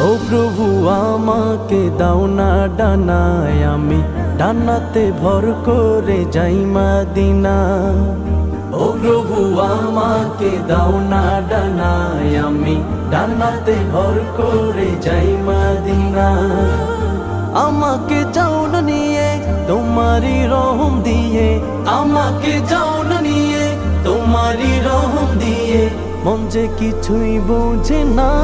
ও প্রভু, আমাকে দাও না ডানায়। আমি ডানাতে ভর করে যাই মাদিনা। ও প্রভু, আমাকে দাও না ডানায়। আমি ডানাতে ভর করে যাই মাদিনা। আমাকে যাও না নিয়ে, তোমারই রহম দিয়ে। আমাকে যাও না নিয়ে, তোমারই রহম দিয়ে। মন যে কিছুই বোঝে না